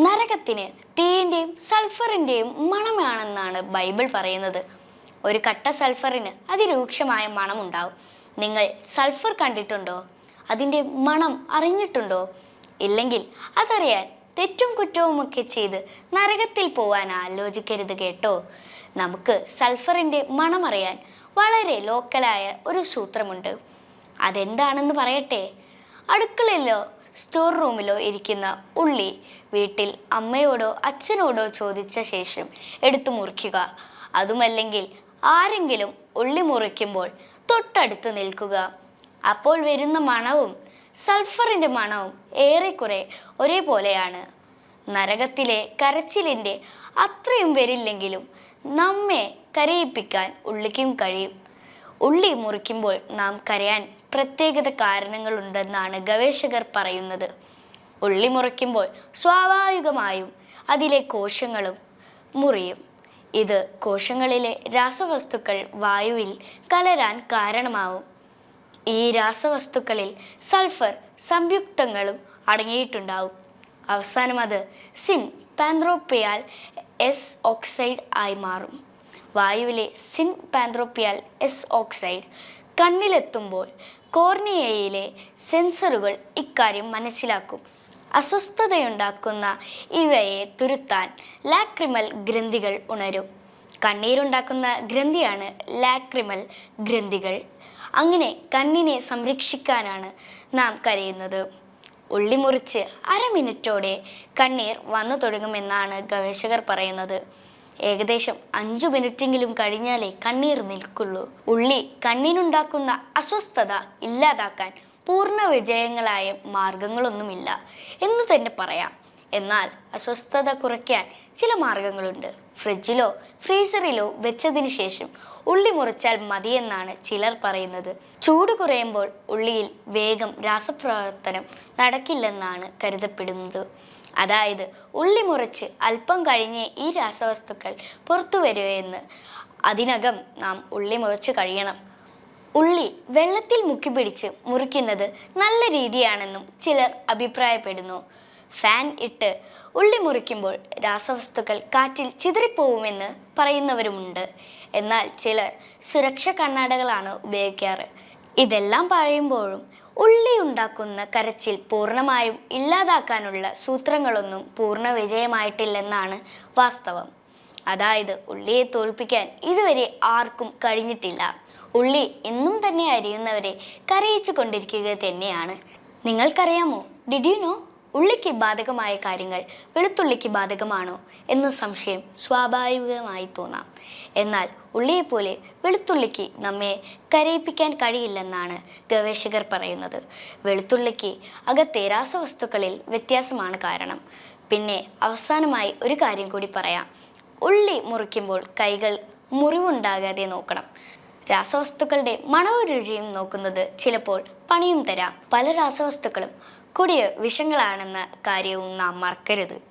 നരകത്തിന് തീയിന്റെയും സൾഫറിന്റെയും മണമാണെന്നാണ് ബൈബിൾ പറയുന്നത്. ഒരു കട്ട സൾഫറിന് അതിരൂക്ഷമായ മണമുണ്ടാവും. നിങ്ങൾ സൾഫർ കണ്ടിട്ടുണ്ടോ? അതിന്റെ മണം അറിഞ്ഞിട്ടുണ്ടോ? ഇല്ലെങ്കിൽ അതറിയാൻ തെറ്റും കുറ്റവുമൊക്കെ ചെയ്ത് നരകത്തിൽ പോവാൻ ആലോചിക്കരുത് കേട്ടോ. നമുക്ക് സൾഫറിന്റെ മണമറിയാൻ വളരെ ലോക്കലായ ഒരു സൂത്രമുണ്ട്. അതെന്താണെന്ന് പറയട്ടെ? അടുക്കളയിലോ സ്റ്റോർ റൂമിലോ ഇരിക്കുന്ന ഉള്ളി വീട്ടിൽ അമ്മയോടോ അച്ഛനോടോ ചോദിച്ച ശേഷം എടുത്തു മുറിക്കുക. അതുമല്ലെങ്കിൽ ആരെങ്കിലും ഉള്ളി മുറിക്കുമ്പോൾ തൊട്ടടുത്ത് നിൽക്കുക. അപ്പോൾ വരുന്ന മണവും സൾഫറിന്റെ മണവും ഏറെക്കുറെ ഒരേപോലെയാണ്. നരകത്തിലെ കരച്ചിലിന്റെ അത്രയും വരില്ലെങ്കിലും നമ്മെ കരയിപ്പിക്കാൻ ഉള്ളിക്കും കഴിയും. ഉള്ളി മുറിക്കുമ്പോൾ നാം കരയാൻ പ്രത്യേകത കാരണങ്ങളുണ്ടെന്നാണ് ഗവേഷകർ പറയുന്നത്. ഉള്ളി മുറിക്കുമ്പോൾ സ്വാഭാവികമായും അതിലെ കോശങ്ങളും മുറിയും. ഇത് കോശങ്ങളിലെ രാസവസ്തുക്കൾ വായുവിൽ കലരാൻ കാരണമാവും. ഈ രാസവസ്തുക്കളിൽ സൾഫർ സംയുക്തങ്ങളും അടങ്ങിയിട്ടുണ്ടാവും. അവസാനം അത് സിൻ പാൻത്രോപ്പിയാൽ എസ് ഓക്സൈഡ് ആയി മാറും. വായുവിലെ സിൻ പാന്ത്രോപ്പിയാൽ എസ് ഓക്സൈഡ് കണ്ണിലെത്തുമ്പോൾ കോർണിയയിലെ സെൻസറുകൾ ഇക്കാര്യം മനസ്സിലാക്കും. അസ്വസ്ഥതയുണ്ടാക്കുന്ന ഇവയെ തുരുത്താൻ ലാക്രിമൽ ഗ്രന്ഥികൾ ഉണരും. കണ്ണീരുണ്ടാക്കുന്ന ഗ്രന്ഥിയാണ് ലാക്രിമൽ ഗ്രന്ഥികൾ. അങ്ങനെ കണ്ണിനെ സംരക്ഷിക്കാനാണ് നാം കരയുന്നത്. ഉള്ളി മുറിച്ച് അര മിനിറ്റോടെ കണ്ണീർ വന്നു തുടങ്ങുമെന്നാണ് ഗവേഷകർ പറയുന്നത്. ഏകദേശം അഞ്ചു മിനിറ്റെങ്കിലും കഴിഞ്ഞാലേ കണ്ണീർ നിൽക്കുള്ളൂ. ഉള്ളി കണ്ണിനുണ്ടാക്കുന്ന അസ്വസ്ഥത ഇല്ലാതാക്കാൻ പൂർണ വിജയങ്ങളായ മാർഗങ്ങളൊന്നുമില്ല. എന്ന് തന്നെ പറയാം. എന്നാൽ അസ്വസ്ഥത കുറയ്ക്കാൻ ചില മാർഗങ്ങളുണ്ട്. ഫ്രിഡ്ജിലോ ഫ്രീസറിലോ വെച്ചതിന് ശേഷം ഉള്ളി മുറിച്ചാൽ മതിയെന്നാണ് ചിലർ പറയുന്നത്. ചൂട് കുറയുമ്പോൾ ഉള്ളിയിൽ വേഗം രാസപ്രവർത്തനം നടക്കില്ലെന്നാണ് കരുതപ്പെടുന്നത്. അതായത് ഉള്ളി മുറിച്ച് അല്പം കഴിഞ്ഞേ ഈ രാസവസ്തുക്കൾ പുറത്തു വരുമെന്ന് അതിനകം നാം ഉള്ളി മുറിച്ച് കഴിയണം. ഉള്ളി വെള്ളത്തിൽ മുക്കി പിടിച്ച് മുറിക്കുന്നത് നല്ല രീതിയാണെന്നും ചിലർ അഭിപ്രായപ്പെടുന്നു. ഫാൻ ഇട്ട് ഉള്ളി മുറിക്കുമ്പോൾ രാസവസ്തുക്കൾ കാറ്റിൽ ചിതറിപ്പോവുമെന്ന് പറയുന്നവരുമുണ്ട്. എന്നാൽ ചിലർ സുരക്ഷ കണ്ണാടകളാണ് ഉപയോഗിക്കാറ്. ഇതെല്ലാം പറയുമ്പോഴും ഉള്ളി ഉണ്ടാക്കുന്ന കരച്ചിൽ പൂർണമായും ഇല്ലാതാക്കാനുള്ള സൂത്രങ്ങളൊന്നും പൂർണ വിജയമായിട്ടില്ലെന്നാണ് വാസ്തവം. അതായത് ഉള്ളിയെ തോൽപ്പിക്കാൻ ഇതുവരെ ആർക്കും കഴിഞ്ഞിട്ടില്ല. ഉള്ളി എന്നും തന്നെ അരിയുന്നവരെ കരയിച്ചു കൊണ്ടിരിക്കുക തന്നെയാണ്. നിങ്ങൾക്കറിയാമോ? ഡിഡ് യു നോ ഉള്ളിക്ക് ബാധകമായ കാര്യങ്ങൾ വെളുത്തുള്ളിക്ക് ബാധകമാണോ എന്ന സംശയം സ്വാഭാവികമായി തോന്നാം. എന്നാൽ ഉള്ളിയെപ്പോലെ വെളുത്തുള്ളിക്ക് നമ്മെ കരയിപ്പിക്കാൻ കഴിയില്ലെന്നാണ് ഗവേഷകർ പറയുന്നത്. വെളുത്തുള്ളിക്ക് അകത്തെ രാസവസ്തുക്കളിൽ വ്യത്യാസമാണ് കാരണം. പിന്നെ അവസാനമായി ഒരു കാര്യം കൂടി പറയാം. ഉള്ളി മുറിക്കുമ്പോൾ കൈകൾ മുറിവുണ്ടാകാതെ നോക്കണം. രാസവസ്തുക്കളുടെ മണവും നോക്കുന്നത് ചിലപ്പോൾ പണിയും തരാം. പല രാസവസ്തുക്കളും കൊടിയ വിഷങ്ങളാണെന്ന കാര്യവും നാം മറക്കരുത്.